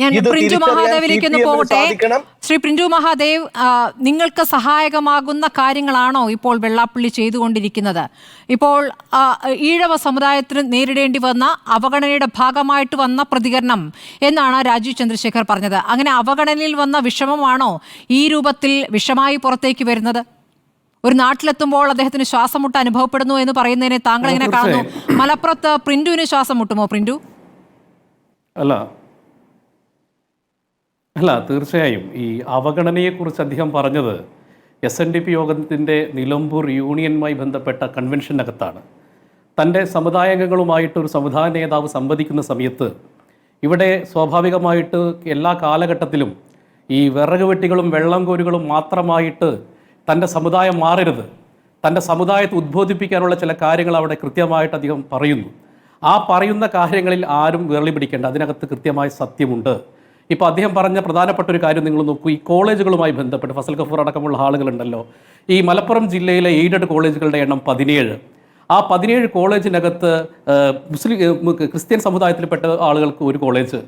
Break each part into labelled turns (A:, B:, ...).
A: ഞാൻ
B: ഇത്
A: പ്രിഞ്ചു മഹാദേവിലേക്ക് ഒന്ന് പോകട്ടെ? ശ്രീ പ്രിഞ്ചു മഹാദേവ് നിങ്ങൾക്ക് സഹായകമാകുന്ന കാര്യങ്ങളാണോ ഇപ്പോൾ വെള്ളാപ്പള്ളി ചെയ്തുകൊണ്ടിരിക്കുന്നത്? ഇപ്പോൾ ഈഴവ സമുദായത്തിന് നേരിടേണ്ടി വന്ന അവഗണനയുടെ ഭാഗമായിട്ട് വന്ന പ്രതികരണം എന്നാണ് രാജീവ് ചന്ദ്രശേഖർ പറഞ്ഞത്. അങ്ങനെ അവഗണനയിൽ വന്ന വിഷമമാണോ ഈ രൂപത്തിൽ വിഷമായി പുറത്തേക്ക് വരുന്നത്? ഒരു നാട്ടിലെത്തുമ്പോൾ അദ്ദേഹത്തിന് ശ്വാസം മുട്ട് അനുഭവപ്പെടുന്നു എന്ന് പറയുന്നതിനെ താങ്കൾ എങ്ങനെ കാണുന്നു? മലപ്പുറത്ത് പ്രിന്റുവിന് ശ്വാസം മുട്ടുമോ പ്രിന്റു
C: അല്ല അല്ല തീർച്ചയായും. ഈ അവഗണനയെക്കുറിച്ച് അദ്ദേഹം പറഞ്ഞത് എസ് എൻ ഡി പി യോഗത്തിന്റെ നിലമ്പൂർ യൂണിയനുമായി ബന്ധപ്പെട്ട കൺവെൻഷനകത്താണ്. തന്റെ സമുദായാംഗങ്ങളുമായിട്ട് ഒരു സമുദായ നേതാവ് സംവദിക്കുന്ന സമയത്ത് ഇവിടെ സ്വാഭാവികമായിട്ട് എല്ലാ കാലഘട്ടത്തിലും ഈ വിറക് വെട്ടികളും വെള്ളം കോരുകളും മാത്രമായിട്ട് തന്റെ സമുദായം മാറരുത്. തന്റെ സമുദായത്തെ ഉദ്ബോധിപ്പിക്കാനുള്ള ചില കാര്യങ്ങൾ അവിടെ കൃത്യമായിട്ട് അദ്ദേഹം പറയുന്നു. ആ പറയുന്ന കാര്യങ്ങളിൽ ആരും വിരളി പിടിക്കേണ്ട. അതിനകത്ത് കൃത്യമായ സത്യമുണ്ട്. ഇപ്പോൾ അദ്ദേഹം പറഞ്ഞ പ്രധാനപ്പെട്ട ഒരു കാര്യം നിങ്ങൾ നോക്കൂ. ഈ കോളേജുകളുമായി ബന്ധപ്പെട്ട് ഫസൽ ഗഫൂർ അടക്കമുള്ള ആളുകളുണ്ടല്ലോ. ഈ മലപ്പുറം ജില്ലയിലെ എയ്ഡഡ് കോളേജുകളുടെ എണ്ണം പതിനേഴ്. ആ പതിനേഴ് കോളേജിനകത്ത് മുസ്ലിം ക്രിസ്ത്യൻ സമുദായത്തിൽപ്പെട്ട ആളുകൾക്ക് ഒരു കോളേജ്.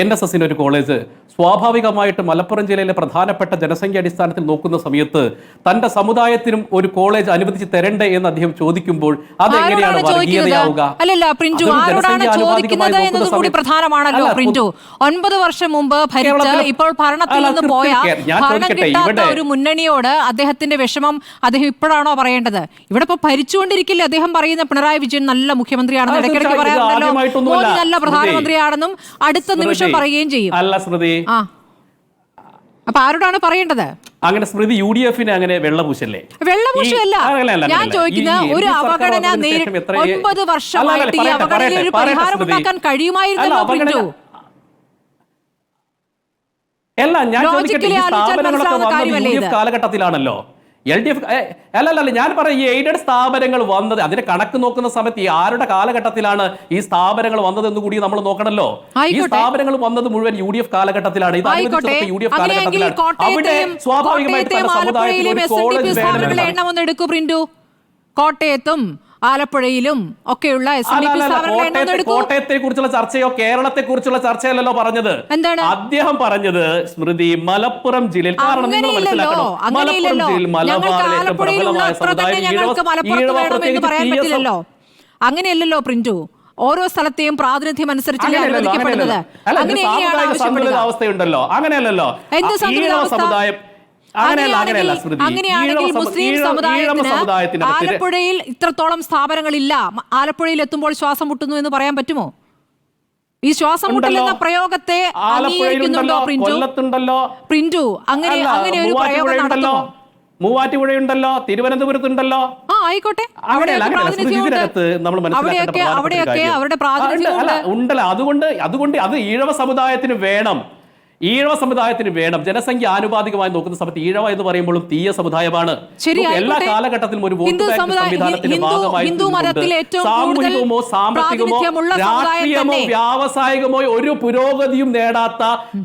C: എൻ എസ് എസിന്റെ ഒരു കോളേജ് സ്വാഭാവികമായിട്ട് മലപ്പുറം ജില്ലയിലെ പ്രധാനപ്പെട്ട ജനസംഖ്യ അടിസ്ഥാനത്തിൽ നോക്കുന്ന സമയത്ത് തന്റെ സമുദായത്തിനും ഒരു കോളേജ് അനുവദിച്ച് തരണ്ടേ എന്ന് അദ്ദേഹം ചോദിക്കുമ്പോൾ അതെങ്ങനെയാണ്
A: എങ്ങനെയാണ് ചോദിക്കുന്നത്?
C: വർഗീയതയാവുക
A: പ്രധാനമാണല്ലോ പ്രിഞ്ചു. ഒൻപത് വർഷം മുമ്പ് ഭരിച്ച് ഇപ്പോൾ ഭരണത്തിൽ നിന്ന് പോയ ഭരണം കിട്ടാത്ത ഒരു മുന്നണിയോട് അദ്ദേഹത്തിന്റെ വിഷമം അദ്ദേഹം ഇപ്പോഴാണോ പറയേണ്ടത്? ഇവിടെ ഇപ്പൊ ഭരിച്ചുകൊണ്ടിരിക്കില്ല അദ്ദേഹം പറയുന്ന പിണറായി വിജയൻ നല്ല മുഖ്യമന്ത്രിയാണെന്ന് ഇടയ്ക്കിടയ്ക്ക് പറയാറുണ്ടല്ലോ. മോദി നല്ല പ്രധാനമന്ത്രിയാണെന്നും അടുത്ത നിമിഷം
C: സ്മൃതി.
A: പറയുകയും ചെയ്യും
C: അല്ല സ്മൃതി
A: ആ അപ്പൊ ആരോടാണ് പറയേണ്ടത്
C: അങ്ങനെ സ്മൃതി യു ഡി എഫിന് അങ്ങനെ വെള്ളപൂശല്ലേ വെള്ളപൂശല്ല
A: ഞാൻ. ചോദിക്കുന്ന ഒരു
C: അപകടന
A: ഒൻപത് വർഷമായിട്ട് ഈ അപകടത്തിൽ ഒരു പരിഹാരം. ഉണ്ടാക്കാൻ കഴിയുമായിരുന്നല്ലോ
C: അവഗണന- അല്ല ഞാൻ? കാലഘട്ടത്തിലാണല്ലോ എൽ ഡി എഫ് അല്ല അല്ല അല്ല ഞാൻ പറയാം ഈ എയ്ഡഡ് സ്ഥാപനങ്ങൾ വന്നത് അതിന്റെ കണക്ക് നോക്കുന്ന സമയത്ത് ഈ ആരുടെ കാലഘട്ടത്തിലാണ് ഈ സ്ഥാപനങ്ങൾ വന്നതെന്ന് കൂടി നമ്മൾ നോക്കണല്ലോ? ഈ സ്ഥാപനങ്ങൾ വന്നത് മുഴുവൻ യു ഡി എഫ് കാലഘട്ടത്തിലാണ്. ഇത് യു ഡി എഫ് കാലഘട്ടത്തിലാണ്. അവിടെ സ്വാഭാവികമായിട്ട്
A: കോട്ടയത്തും. ആലപ്പുഴയിലും ഒക്കെയുള്ള എസ് എൻ ഡി പി
C: കോട്ടയത്തെ കുറിച്ചുള്ള ചർച്ചയോ കേരളത്തെ കുറിച്ചുള്ള ചർച്ചയല്ലല്ലോ പറഞ്ഞത്?
A: എന്താണ്?
C: അദ്ദേഹം പറഞ്ഞത് സ്മൃതി മലപ്പുറം ജില്ലയിൽ കാരണം നിങ്ങൾ മനസ്സിലാക്കണം. മലപ്പുറം ജില്ലയിൽ മലബാറിലെ പ്രബലമായ സമുദായം ഈഴവ- പ്രത്യേകിച്ച്
A: അങ്ങനെയല്ലല്ലോ പ്രിന്റു ഓരോ സ്ഥലത്തെയും പ്രാതിനിധ്യം അനുസരിച്ചല്ലേ അനുവദിക്കപ്പെടുന്നത്.
C: അങ്ങനെയല്ലല്ലോ.
A: എന്ത്?
C: സമുദായം
A: അങ്ങനെയാണെങ്കിൽ മുസ്ലിം സമുദായത്തിന് ആലപ്പുഴയിൽ ഇത്രത്തോളം സ്ഥാപനങ്ങളില്ല. ഇല്ല ആലപ്പുഴയിൽ എത്തുമ്പോൾ ശ്വാസം മുട്ടുന്നു എന്ന് പറയാൻ പറ്റുമോ? ഈ ശ്വാസം മുട്ടൽ എന്ന പ്രയോഗത്തെ അംഗീകരിക്കുന്നുണ്ടോ പ്രിന്റു പ്രിന്റു അങ്ങനെ അങ്ങനെ ഒരു പ്രയോഗം നടത്തുമോ?
C: മൂവാറ്റുപുഴയുണ്ടല്ലോ തിരുവനന്തപുരത്തുണ്ടല്ലോ
A: ആ ആയിക്കോട്ടെ. അവിടെയൊക്കെ. അവരുടെ
C: പ്രാതിനിധ്യം ഉണ്ട്. ഉണ്ടല്ലോ അതുകൊണ്ട് അതുകൊണ്ട് അത് ഈഴവ സമുദായത്തിന് വേണം. ഈഴവ സമുദായത്തിന് വേണം. ജനസംഖ്യ ആനുപാതികമായി നോക്കുന്ന സമയത്ത് ഈഴവ എന്ന് പറയുമ്പോഴും തീയ സമുദായമാണ്. എല്ലാ കാലഘട്ടത്തിലും ഒരു വോട്ട്
A: ഹിന്ദു
C: സംവിധാനത്തിന്റെ ഭാഗമായി സാമൂഹികമോ സാമ്പത്തികമോ രാഷ്ട്രീയമോ. വ്യാവസായികമോ ഒരു പുരോഗതിയും നേടാത്ത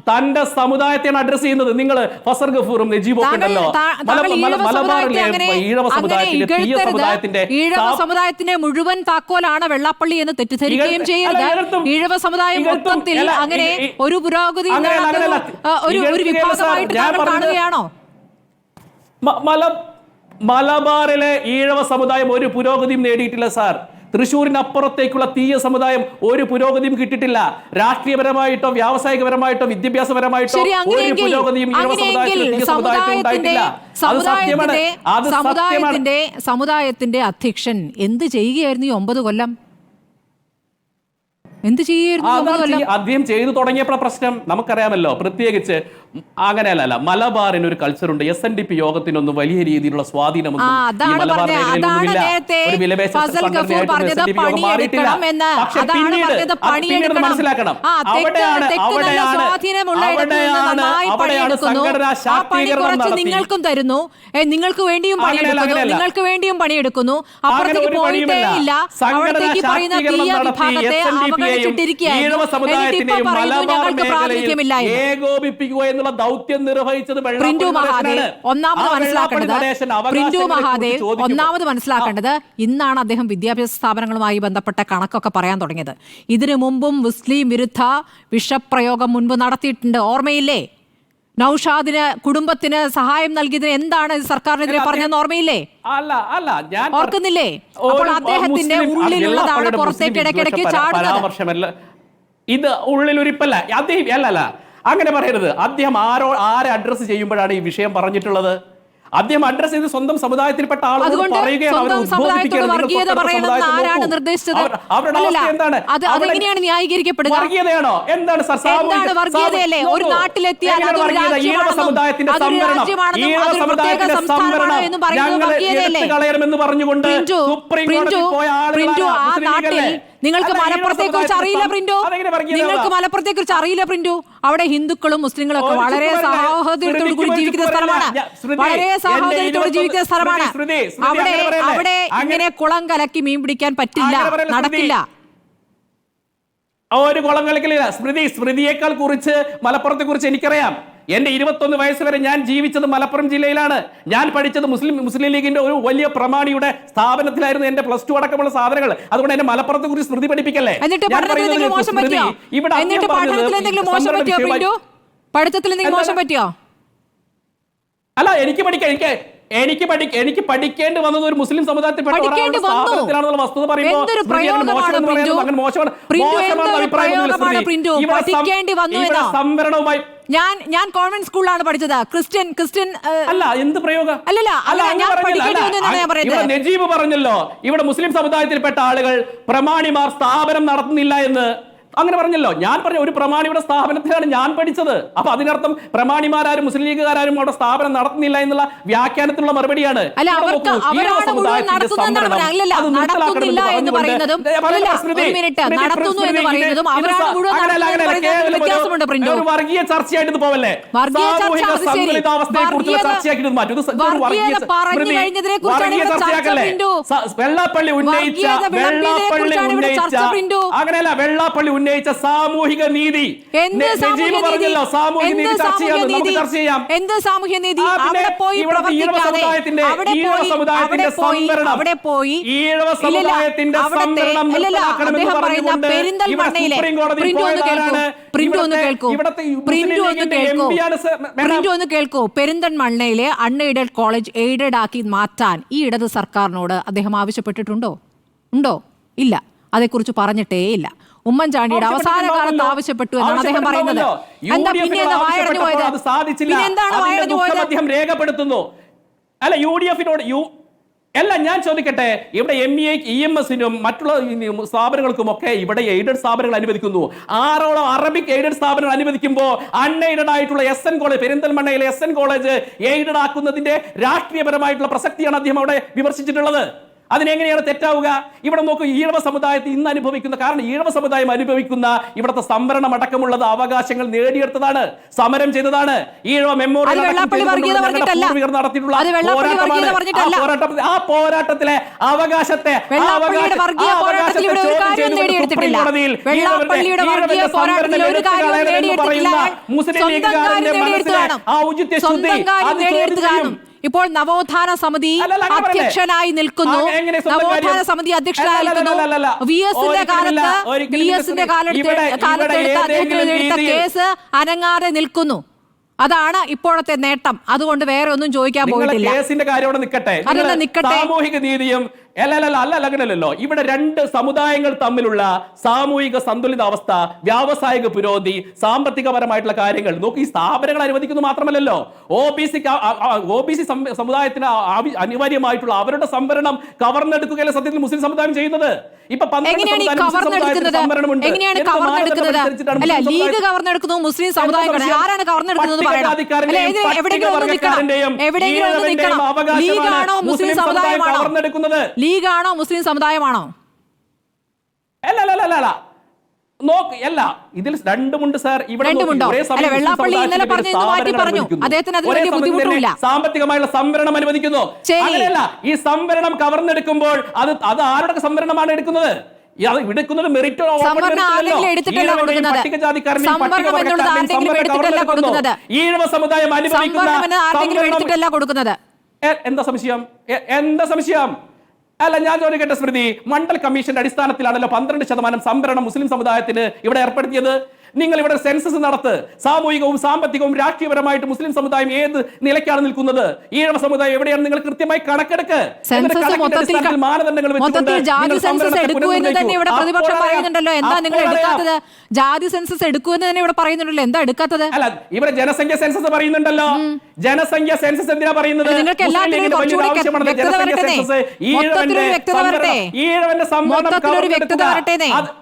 C: തന്റെ സമുദായത്തെയാണ് അഡ്രസ് ചെയ്യുന്നത്. നിങ്ങൾ ഫസർ ഗഫൂറും നജീബും ഉണ്ടല്ലോ. മലബാറിലെ ഈഴവ സമുദായത്തിന്റെ തീയ സമുദായത്തിന്റെ
A: ഈഴവ സമുദായത്തിന്റെ മുഴുവൻ താക്കോലാണ് വെള്ളാപ്പള്ളി എന്ന് തെറ്റിദ്ധരിക്കുകയും
C: ചെയ്യുന്നത്
A: ചെയ്യരുത്. ഈഴവ സമുദായം മൊത്തത്തിൽ അങ്ങനെ ഒരു പുരോഗതി ഒരു-. വിഭാഗമായിട്ട് കാണുകയാണോ?
C: മല മലബാറിലെ ഈഴവ സമുദായം ഒരു പുരോഗതിയും നേടിയിട്ടില്ല സാർ. തൃശ്ശൂരിനപ്പുറത്തേക്കുള്ള തീയ സമുദായം ഒരു പുരോഗതിയും കിട്ടിയിട്ടില്ല. രാഷ്ട്രീയപരമായിട്ടോ വ്യാവസായികപരമായിട്ടോ വിദ്യാഭ്യാസപരമായിട്ടോ ഒരു പുരോഗതിയും ഈഴവ സമുദായത്തിൽ തീയ
A: സമുദായത്തിന്റെ
C: ഉണ്ടായിട്ടില്ല. അത് സത്യമാണ്.
A: സമുദായത്തിന്റെ
C: അത് സത്യമാണ്.
A: സമുദായത്തിന്റെ സമുദായത്തിന്റെ അധ്യക്ഷൻ എന്ത് ചെയ്യുകയായിരുന്നു ഈ ഒമ്പത് കൊല്ലം? എന്ത്
C: ചെയ്യുന്നു അദ്ദേഹം ചെയ്തു തുടങ്ങിയപ്പോഴാണ് പ്രശ്നം. നമുക്കറിയാമല്ലോ പ്രത്യേകിച്ച് അങ്ങനെയല്ല മലബാറിന് ഒരു കൾച്ചർ ഉണ്ട്. എസ് എൻ ഡി പി യോഗത്തിനൊന്നും വലിയ രീതിയിലുള്ള
A: സ്വാധീനം
C: മനസ്സിലാക്കണം.
A: നിങ്ങൾക്കും തരുന്നു. നിങ്ങൾക്ക് വേണ്ടിയും പണിയെടുക്കുന്നു. നിങ്ങൾക്ക് വേണ്ടിയും പണിയെടുക്കുന്നു. അപ്പുറത്തേക്ക് പോയിട്ടേ. ഇല്ല. അവിടത്തേക്ക് പറയുന്ന തീയ വിഭാഗത്തെ അവഗണിച്ചിട്ടിരിക്കുകയായിരുന്നു. ഞങ്ങൾക്ക്
C: ഏകോപിപ്പിക്കുക ദൗത്യം നിർവഹിച്ചത്
A: പ്രിന്റു മഹാദേവ് ഒന്നാമത് മനസ്സിലാക്കേണ്ടത് പ്രിന്റു മഹാദേവ് ഒന്നാമത് മനസ്സിലാക്കേണ്ടത് ഇന്നാണ് അദ്ദേഹം വിദ്യാഭ്യാസ സ്ഥാപനങ്ങളുമായി ബന്ധപ്പെട്ട കണക്കൊക്കെ പറയാൻ തുടങ്ങിയത്. ഇതിനു മുമ്പും മുസ്ലിം വിരുദ്ധ വിഷപ്രയോഗം മുൻപ് നടത്തിയിട്ടുണ്ട്. ഓർമ്മയില്ലേ? നൌഷാദിന് കുടുംബത്തിന് സഹായം നൽകിയതിന് എന്താണ് സർക്കാരിനെതിരെ പറഞ്ഞെന്ന് ഓർമ്മയില്ലേ?
C: അല്ല അല്ല ഞാൻ
A: ഓർക്കുന്നില്ലേ? അപ്പോൾ അദ്ദേഹത്തിന്റെ ഉള്ളിലുള്ളതാണ് പുറത്തേക്ക് ഇടയ്ക്കിടയ്ക്ക് ചാടുന്നത്.
C: ഇത് ഉള്ളിലൊരിപ്പല്ല. അദ്ദേഹം അല്ല അല്ല. അങ്ങനെ പറയരുത്. അദ്ദേഹം ആരോ ആരെ അഡ്രസ്സ് ചെയ്യുമ്പോഴാണ് ഈ വിഷയം പറഞ്ഞിട്ടുള്ളത്? അദ്ദേഹം അഡ്രസ് ചെയ്ത് സ്വന്തം സമുദായത്തിൽപ്പെട്ട ആളുകളോട്
A: അതുകൊണ്ട്
C: പറയുകയാണ് എന്താണ്?
A: ഒരു. നാട്ടിലെത്തിയാൽ
C: സമുദായത്തിന്റെ സംവരണം. ഞങ്ങൾ കളയണമെന്ന് പറഞ്ഞുകൊണ്ട് സുപ്രീം കോടതി പോയ ആളുകളാണ്
A: നിങ്ങൾക്ക് മലപ്പുറത്തെ കുറിച്ച് അറിയില്ല പ്രിന്റു? നിങ്ങൾക്ക് മലപ്പുറത്തെ കുറിച്ച് അറിയില്ല പ്രിന്റു? അവിടെ ഹിന്ദുക്കളും മുസ്ലിങ്ങളും ഒക്കെ വളരെ സാഹോദര്യത്തോട് കൂടി ജീവിക്കുന്ന സ്ഥലമാണ്. വളരെ സാഹോദര്യത്തോട് ജീവിക്കുന്ന സ്ഥലമാണ്. അവിടെ? അവിടെ ഇങ്ങനെ കുളം കലക്കി മീൻ പിടിക്കാൻ പറ്റില്ല? നടക്കില്ല.
C: ഒരു കുളം കളിക്കലില്ല സ്മൃതി സ്മൃതിയേക്കാൾ കുറിച്ച് മലപ്പുറത്തെ കുറിച്ച് എനിക്കറിയാം. എന്റെ ഇരുപത്തൊന്ന് വയസ്സ് വരെ ഞാൻ ജീവിച്ചത് മലപ്പുറം ജില്ലയിലാണ്. ഞാൻ പഠിച്ചത് മുസ്ലിം മുസ്ലിം ലീഗിന്റെ ഒരു വലിയ പ്രമാണിയുടെ സ്ഥാപനത്തിലായിരുന്നു എന്റെ പ്ലസ് ടു അടക്കമുള്ള സാധനങ്ങൾ. അതുകൊണ്ട് എന്നെ മലപ്പുറത്തെ കുറിച്ച് സ്മൃതി പഠിപ്പിക്കല്ലേ
A: എന്തെങ്കിലും മോശം പറ്റിയോ?
C: ഇവിടെ
A: പഠിത്തത്തിൽ എന്തെങ്കിലും മോശം
C: അല്ല എനിക്ക് പഠിക്കാം എനിക്ക് എനിക്ക് പഠി എനിക്ക് പഠിക്കേണ്ടി വന്നത് ഒരു മുസ്ലിം
A: സമുദായത്തിൽ.
C: സ്ഥാപനത്തിലാണെന്നുള്ള വസ്തുത പറയുമ്പോൾ? സംവരണവുമായി
A: ഞാൻ ഞാൻ കോൺവെന്റ് സ്കൂളിലാണ് പഠിച്ചത്. ക്രിസ്ത്യൻ ക്രിസ്ത്യൻ
C: അല്ല എന്ത് പ്രയോഗം?
A: അല്ലല്ല.
C: ഇവിടെ നജീബ് പറഞ്ഞല്ലോ ഇവിടെ മുസ്ലിം സമുദായത്തിൽപ്പെട്ട ആളുകൾ പ്രമാണിമാർ സ്ഥാപനം നടത്തുന്നില്ല എന്ന്. അങ്ങനെ പറഞ്ഞല്ലോ. ഞാൻ പറഞ്ഞ ഒരു പ്രമാണിയുടെ സ്ഥാപനത്തിലാണ് ഞാൻ പഠിച്ചത്. അപ്പൊ അതിനർത്ഥം പ്രമാണിമാരും മുസ്ലിം ലീഗുകാരും അവിടെ സ്ഥാപനം നടത്തുന്നില്ല എന്നുള്ള വ്യാഖ്യാനത്തിലുള്ള മറുപടിയാണ്. വർഗീയ ചർച്ചയായിട്ട് പോവല്ലേ? സാമൂഹിക. സന്തുലിതാവസ്ഥയെ കുറിച്ചുള്ള മാറ്റും. വർഗീയ- ചർച്ചയാക്കല്ലേ? വെള്ളാപ്പള്ളി ഉന്നയിച്ച വെള്ളാപ്പള്ളി ഉന്നയിച്ച. അങ്ങനെയല്ല വെള്ളാപ്പള്ളി ഉന്നയിച്ച സാമൂഹിക നീതി. പറഞ്ഞല്ലോ സാമൂഹിക നീതി ചർച്ച ചെയ്യാം നമുക്ക് ചർച്ച ചെയ്യാം.
A: എന്ത് സാമൂഹ്യ നീതി? അവിടെ പോയി പ്രവർത്തിക്കാതെ അവിടെ പോയി അവിടെ പോയി
C: സംവരണം.
A: അവിടെ പോയി
C: ഈഴവ
A: ഇല്ലില്ല,
C: സമുദായത്തിന്റെ സംവരണം
A: ഇല്ലില്ല, അദ്ദേഹം പറയുന്ന പെരിന്തൽമണ്ണയിലെ പ്രിന്റു ഒന്ന് കേൾക്കൂ? ഒന്ന് കേൾക്കൂ ഒന്ന് കേൾക്കൂ. ഒന്ന് കേൾക്കൂ. പെരിന്തൽമണ്ണയിലെ അൺഎയ്ഡഡ് കോളേജ് എയ്ഡഡ് ആക്കി മാറ്റാൻ ഈ ഇടത് സർക്കാരിനോട് അദ്ദേഹം ആവശ്യപ്പെട്ടിട്ടുണ്ടോ? ഉണ്ടോ? ഇല്ല. അതേക്കുറിച്ച് പറഞ്ഞിട്ടേ ഇല്ല ഉമ്മൻചാണ്ടിയുടെ അവസാന കാലത്ത് ആവശ്യപ്പെട്ടു എന്നാണ് അദ്ദേഹം പറയുന്നത്.
C: ആവശ്യപ്പെട്ടിട്ടുണ്ടാവുമല്ലോ.
A: എന്താ
C: യു
A: പിന്നെ എന്താ വായടഞ്ഞു പോയത്?
C: അത് സാധിച്ചില്ല.
A: പിന്നെ എന്താണ്
C: അതിന്റെ
A: വായടഞ്ഞു
C: ദുഃഖം
A: പോയത്?
C: അദ്ദേഹം രേഖപ്പെടുത്തുന്നു. അല്ല യു ഡി എഫിനോട് യു അല്ല ഞാൻ ചോദിക്കട്ടെ ഇവിടെ എം ഇ ഇ എം എസിനും മറ്റുള്ള ഈ സ്ഥാപനങ്ങൾക്കും ഒക്കെ ഇവിടെ എയ്ഡഡ് സ്ഥാപനങ്ങൾ അനുവദിക്കുന്നു. ആറോളം അറബിക് എയ്ഡഡ് സ്ഥാപനങ്ങൾ അനുവദിക്കുമ്പോൾ അൺഎയ്ഡഡ് ആയിട്ടുള്ള എസ് എൻ കോളേജ് പെരിന്തൽമണ്ണയിലെ എസ് എൻ കോളേജ് എയ്ഡഡ് ആക്കുന്നതിന്റെ രാഷ്ട്രീയപരമായിട്ടുള്ള പ്രസക്തിയാണ് അദ്ദേഹം അവിടെ വിമർശിച്ചിട്ടുള്ളത്. അതിനെങ്ങനെയാണ് തെറ്റാവുക? ഇവിടെ നോക്കൂ ഈഴവ സമുദായത്തിൽ ഇന്ന് അനുഭവിക്കുന്ന കാരണം ഈഴവ സമുദായം അനുഭവിക്കുന്ന ഇവിടുത്തെ സംവരണം അടക്കമുള്ളത് അവകാശങ്ങൾ നേടിയെടുത്തതാണ് സമരം ചെയ്തതാണ്. ഈഴവ മെമ്മോറിയൽ നടത്തിയിട്ടുള്ള. ആ പോരാട്ടത്തിലെ അവകാശത്തെ മുസ്ലിം ലീഗുകാരന്റെ മനസ്സിലെ ആ ഔചിത്യ ശുദ്ധി അത് ചോദ്യം
A: കാണും ഇപ്പോൾ നവോത്ഥാന സമിതി? അധ്യക്ഷനായി നിൽക്കുന്നു. നവോത്ഥാന സമിതി അധ്യക്ഷനായി നിൽക്കുന്നു. വി എസിന്റെ കാലത്ത് വി എസിന്റെ കാലത്ത് കേസ് അനങ്ങാതെ നിൽക്കുന്നു. അതാണ് ഇപ്പോഴത്തെ നേട്ടം. അതുകൊണ്ട് വേറെ ഒന്നും ചോദിക്കാൻ
C: പോകുന്നില്ല
A: പോയിട്ടില്ല.
C: കേസിന്റെ കാര്യം നിൽക്കട്ടെ.
A: നിൽക്കട്ടെ?
C: സാമൂഹിക നീതിയും അല്ല അല്ല അല്ല അല്ല അങ്ങനെയല്ലോ ഇവിടെ രണ്ട് സമുദായങ്ങൾ തമ്മിലുള്ള സാമൂഹിക സന്തുലിതാവസ്ഥ വ്യാവസായിക പുരോഗതി സാമ്പത്തികപരമായിട്ടുള്ള കാര്യങ്ങൾ നോക്കി ഈ സ്ഥാപനങ്ങൾ അനുവദിക്കുന്നു മാത്രമല്ലല്ലോ O B C O B C സമുദായത്തിന് അനിവാര്യമായിട്ടുള്ള അവരുടെ സംവരണം കവർന്നെടുക്കുകയല്ല സത്യത്തിൽ മുസ്ലിം സമുദായം ചെയ്യുന്നത് ഇപ്പൊ
A: ലീഗ് മുസ്ലിം സമുദായം ആരാണ് ലീഗാണോ മുസ്ലിം. ലീഗാണോ മുസ്ലിം സമുദായമാണോ?
C: നോക്ക് അല്ല ഇതിൽ രണ്ടുമുണ്ട് സാർ ഇവിടെ
A: വെള്ളാപ്പള്ളി ഇന്നലെ പറഞ്ഞു മാറ്റി പറഞ്ഞു. അദ്ദേഹത്തിന് വലിയ
C: സമയം സാമ്പത്തികമായുള്ള സംവരണം അനുവദിക്കുന്നു. അങ്ങനെയല്ല ഈ സംവരണം കവർന്നെടുക്കുമ്പോൾ അത് അത് ആരുടെ സംവരണമാണ് എടുക്കുന്നത്? എടുക്കുന്നത് മെറിറ്റോ. ഈഴവ സമുദായം അനുഭവിക്കുന്ന എന്താ സംശയം? എന്താ സംശയം? അല്ല ഞാൻ ചോദിക്കട്ടെ സ്മൃതി. മണ്ഡൽ കമ്മീഷന്റെ അടിസ്ഥാനത്തിലാണല്ലോ പന്ത്രണ്ട് ശതമാനം സംവരണം മുസ്ലിം സമുദായത്തിന് ഇവിടെ ഏർപ്പെടുത്തിയത്. നിങ്ങൾ ഇവിടെ സെൻസസ് നടത്ത് സാമൂഹികവും സാമ്പത്തികവും രാഷ്ട്രീയപരമായിട്ട് മുസ്ലിം സമുദായം ഏത് നിലയ്ക്കാണ് നിൽക്കുന്നത്? ഈഴവ സമുദായം എവിടെയാണ്? നിങ്ങൾ കൃത്യമായി കണക്കെടുക്ക്. മാനദണ്ഡങ്ങൾ
A: പറയുന്നുണ്ടല്ലോ. എന്താ നിങ്ങൾ എടുക്കാത്തത്? ജാതി സെൻസസ് എടുക്കൂ തന്നെ ഇവിടെ പറയുന്നുണ്ടല്ലോ. എന്താ എടുക്കാത്തത്?
C: അല്ല ഇവിടെ ജനസംഖ്യ സെൻസസ് പറയുന്നുണ്ടല്ലോ. ജനസംഖ്യ സെൻസസ് എന്തിനാ പറയുന്നത്?
A: നിങ്ങൾക്ക് എല്ലാത്തിനും വ്യക്തത വരട്ടെ. മൊത്തത്തിലൊരു
C: ഈഴവന്റെ
A: വ്യക്തത വരട്ടെ. മൊത്തത്തിലൊരു വ്യക്തത
C: കവർന്നെടുക്കുക.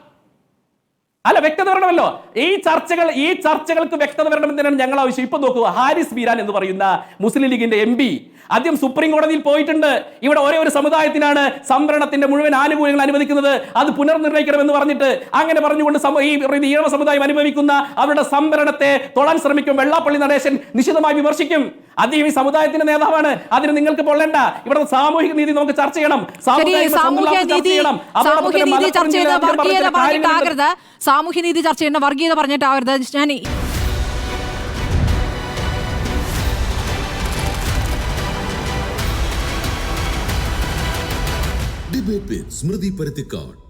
C: അല്ല വ്യക്തത വരണമല്ലോ. ഈ ചർച്ചകൾ ഈ ചർച്ചകൾക്ക് വ്യക്തത വരണം തന്നെയാണ് ഞങ്ങൾ ആവശ്യം? ഇപ്പൊ നോക്കുക ഹാരിസ് ബീരാൻ എന്ന് പറയുന്ന മുസ്ലിം ലീഗിന്റെ എം പി. ആദ്യം സുപ്രീം കോടതിയിൽ പോയിട്ടുണ്ട്. ഇവിടെ ഒരേ ഒരു സമുദായത്തിനാണ് സംവരണത്തിന്റെ മുഴുവൻ ആനുകൂല്യങ്ങൾ അനുവദിക്കുന്നത്. അത് പുനർനിർണയിക്കണമെന്ന് പറഞ്ഞിട്ട് അങ്ങനെ പറഞ്ഞുകൊണ്ട് ഈ ഈഴവ സമുദായം അനുഭവിക്കുന്ന അവരുടെ സംവരണത്തെ തൊളാൻ ശ്രമിക്കും. വെള്ളാപ്പള്ളി നടേശൻ നിശിതമായി വിമർശിക്കും. അദ്ദേഹം ഈ സമുദായത്തിന്റെ നേതാവാണ്. അതിന് നിങ്ങൾക്ക് പൊള്ളണ്ട. ഇവിടെ സാമൂഹിക നീതി നമുക്ക് ചർച്ച ചെയ്യണം. സാമൂഹിക
A: സാമൂഹ്യ നീതി
C: ചെയ്യണം.
A: സാമൂഹ്യ ചർച്ച ചെയ്യുന്ന വർഗീയത
C: പറഞ്ഞിട്ടാവരുത് കാര്യങ്ങളുണ്ട്.
A: പറഞ്ഞിട്ടാകരുത് സാമൂഹ്യ നീതി ചർച്ച ചെയ്യുന്ന വർഗീയത പറഞ്ഞിട്ടാകരുത്. ഞാൻ
B: ഡിബേറ്റ് സ്മൃതി പരുത്തിക്കാട്